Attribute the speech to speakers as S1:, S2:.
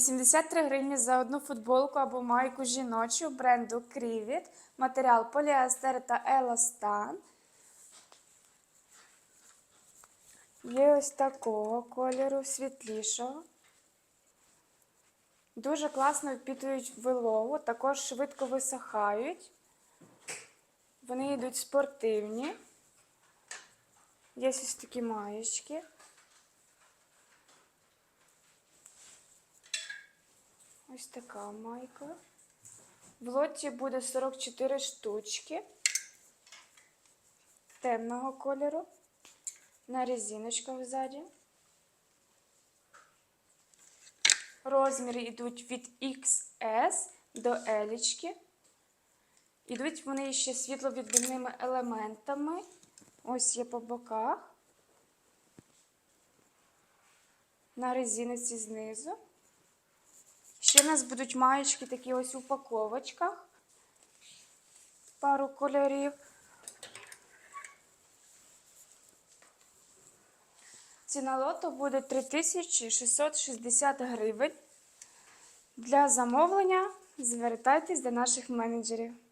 S1: 73 гривні за одну футболку або майку жіночу бренду Крівіт, матеріал поліестер та еластан. Є ось такого кольору, світлішого. Дуже класно впітують вологу, також швидко висихають. Вони йдуть спортивні. Є ось такі маєчки. Ось така майка. В лоті буде 44 штучки темного кольору. На резиночках ззаді. Розміри йдуть від XS до L. Ідуть вони ще світловідбивними елементами. Ось є по боках. На резинці знизу. Ще в нас будуть маєчки такі ось у упаковочках. Пару кольорів. Ціна лоту буде 3660 гривень. Для замовлення звертайтесь до наших менеджерів.